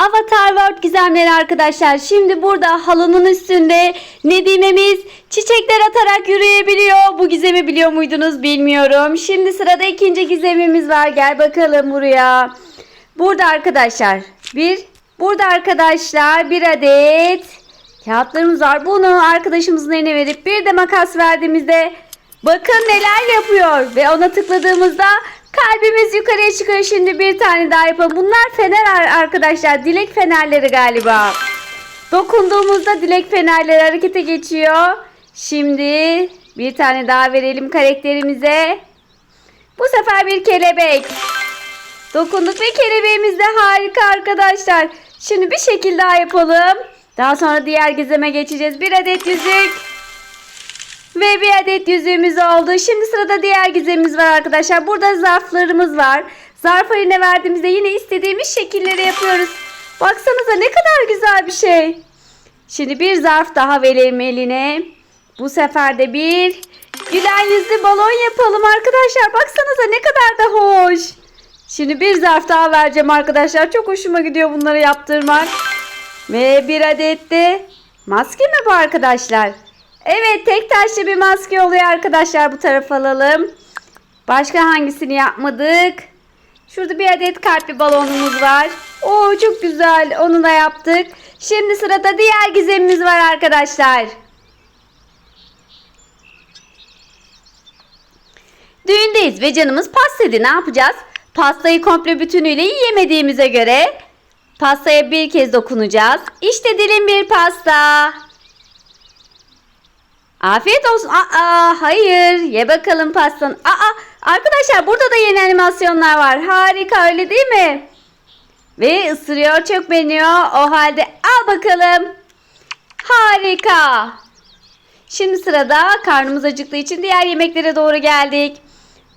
Avatar World gizemleri arkadaşlar. Şimdi burada halının üstünde Nedimemiz çiçekler atarak yürüyebiliyor. Bu gizemi biliyor muydunuz bilmiyorum. Şimdi sırada ikinci gizemimiz var. Gel bakalım buraya. Burada arkadaşlar bir burada arkadaşlar bir adet kağıtlarımız var. Bunu arkadaşımızın eline verip bir de makas verdiğimizde bakın neler yapıyor ve ona tıkladığımızda kalbimiz yukarıya çıkıyor. Şimdi bir tane daha yapalım. Bunlar fener ar- arkadaşlar. Dilek fenerleri galiba. Dokunduğumuzda dilek fenerleri harekete geçiyor. Şimdi bir tane daha verelim karakterimize. Bu sefer bir kelebek. Dokunduk ve kelebeğimiz de harika arkadaşlar. Şimdi bir şekil daha yapalım. Daha sonra diğer gizeme geçeceğiz. Bir adet yüzük. Ve bir adet yüzüğümüz oldu. Şimdi sırada diğer gizemimiz var arkadaşlar. Burada zarflarımız var. Zarf eline verdiğimizde yine istediğimiz şekilleri yapıyoruz. Baksanıza ne kadar güzel bir şey. Şimdi bir zarf daha verelim eline. Bu sefer de bir gülen yüzlü balon yapalım arkadaşlar. Baksanıza ne kadar da hoş. Şimdi bir zarf daha vereceğim arkadaşlar. Çok hoşuma gidiyor bunları yaptırmak. Ve bir adet de maske mi bu arkadaşlar? Evet tek taşlı bir maske oluyor arkadaşlar. Bu tarafa alalım. Başka hangisini yapmadık? Şurada bir adet kalpli balonumuz var. Oo çok güzel. Onu da yaptık. Şimdi sırada diğer gizemimiz var arkadaşlar. Düğündeyiz ve canımız pastaydı. Ne yapacağız? Pastayı komple bütünüyle yiyemediğimize göre pastaya bir kez dokunacağız. İşte dilim bir pasta. Afiyet olsun. Aa, hayır. Ye bakalım pastanı. Aa, arkadaşlar burada da yeni animasyonlar var. Harika öyle değil mi? Ve ısırıyor çok beğeniyor. O halde al bakalım. Harika. Şimdi sırada karnımız acıktığı için diğer yemeklere doğru geldik.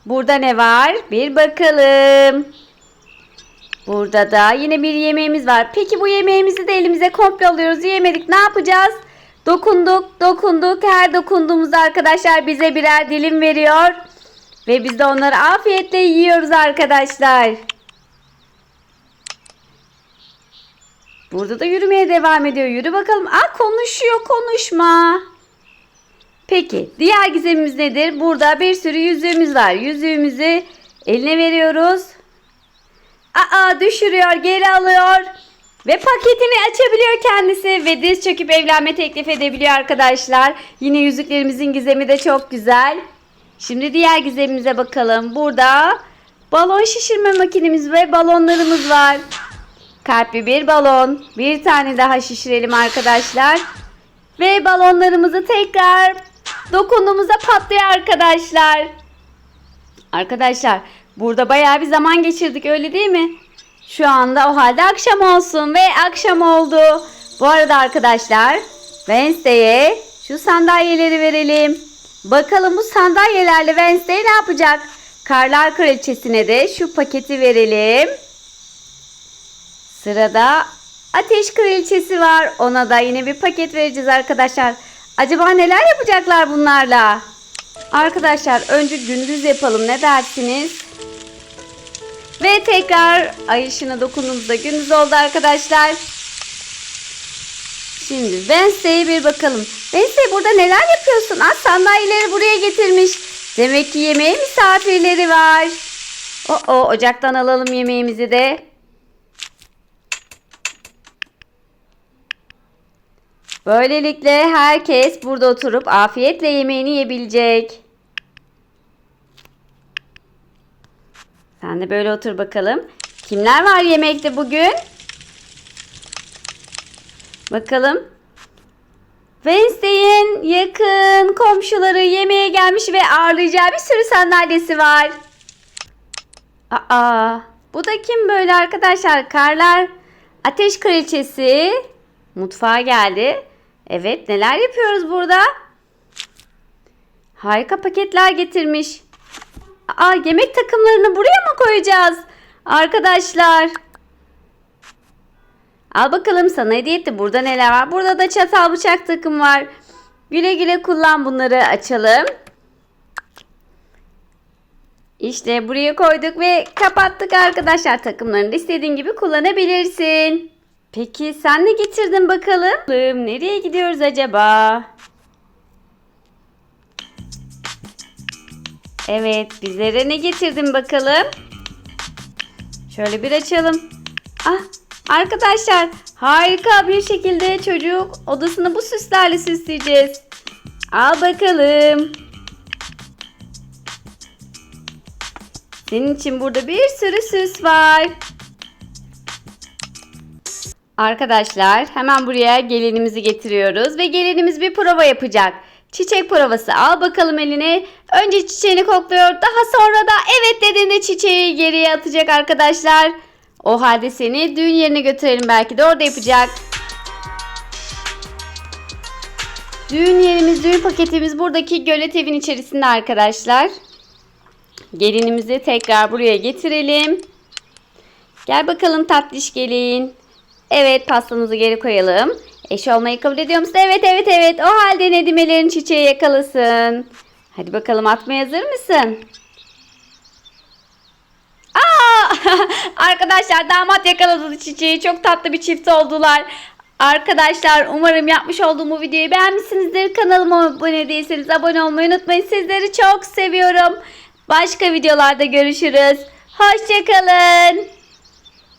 Burada ne var? Bir bakalım. Burada da yine bir yemeğimiz var. Peki bu yemeğimizi de elimize komple alıyoruz. Yemedik ne yapacağız? Dokunduk, dokunduk. Her dokunduğumuzda arkadaşlar bize birer dilim veriyor. Ve biz de onları afiyetle yiyoruz arkadaşlar. Burada da yürümeye devam ediyor. Yürü bakalım. Aa konuşuyor, konuşma. Peki diğer gizemimiz nedir? Burada bir sürü yüzüğümüz var. Yüzüğümüzü eline veriyoruz. Aa düşürüyor, geri alıyor. Ve paketini açabiliyor kendisi ve diz çöküp evlenme teklif edebiliyor arkadaşlar. Yine yüzüklerimizin gizemi de çok güzel. Şimdi diğer gizemimize bakalım. Burada balon şişirme makinemiz ve balonlarımız var. Kalpli bir balon. Bir tane daha şişirelim arkadaşlar. Ve balonlarımızı tekrar dokunduğumuzda patlıyor arkadaşlar. Arkadaşlar burada bayağı bir zaman geçirdik öyle değil mi? Şu anda o halde akşam olsun ve akşam oldu. Bu arada arkadaşlar Wednesday'e şu sandalyeleri verelim. Bakalım bu sandalyelerle Wednesday ne yapacak? Karlar Kraliçesi'ne de şu paketi verelim. Sırada Ateş Kraliçesi var. Ona da yine bir paket vereceğiz arkadaşlar. Acaba neler yapacaklar bunlarla? Arkadaşlar önce gündüz yapalım ne dersiniz? Ve tekrar ay ışığına dokunduğumuzda gündüz oldu arkadaşlar. Şimdi Wednesday'e bir bakalım. Wednesday burada neler yapıyorsun? Aa, sandalyeleri buraya getirmiş. Demek ki yemeğe misafirleri var. O o ocaktan alalım yemeğimizi de. Böylelikle herkes burada oturup afiyetle yemeğini yiyebilecek. Sen de böyle otur bakalım. Kimler var yemekte bugün? Bakalım. Wednesday'in yakın komşuları yemeğe gelmiş ve ağırlayacağı bir sürü sandalyesi var. Aa, bu da kim böyle arkadaşlar? Karlar Ateş Kraliçesi mutfağa geldi. Evet, neler yapıyoruz burada? Harika paketler getirmiş. Aa, yemek takımlarını buraya mı koyacağız? Arkadaşlar. Al bakalım sana hediye etti. Burada neler var? Burada da çatal bıçak takım var. Güle güle kullan bunları açalım. İşte buraya koyduk ve kapattık arkadaşlar takımlarını istediğin gibi kullanabilirsin. Peki sen ne getirdin bakalım? Nereye gidiyoruz acaba? Evet, bizlere ne getirdin bakalım? Şöyle bir açalım. Ah, arkadaşlar harika bir şekilde çocuk odasını bu süslerle süsleyeceğiz. Al bakalım. Senin için burada bir sürü süs var. Arkadaşlar hemen buraya gelinimizi getiriyoruz ve gelinimiz bir prova yapacak. Çiçek provası al bakalım eline. Önce çiçeğini kokluyor daha sonra da evet dediğinde çiçeği geriye atacak arkadaşlar. O halde seni düğün yerine götürelim belki de orada yapacak. Düğün yerimiz, düğün paketimiz buradaki gölet evin içerisinde arkadaşlar. Gelinimizi tekrar buraya getirelim. Gel bakalım tatlış gelin. Evet pastamızı geri koyalım. Eş olmayı kabul ediyor musun? Evet evet evet. O halde Nedimelerin çiçeği yakalasın. Hadi bakalım atmaya hazır mısın? Aa! Arkadaşlar damat yakaladı çiçeği. Çok tatlı bir çift oldular. Arkadaşlar umarım yapmış olduğum bu videoyu beğenmişsinizdir. Kanalıma abone değilseniz abone olmayı unutmayın. Sizleri çok seviyorum. Başka videolarda görüşürüz. Hoşçakalın.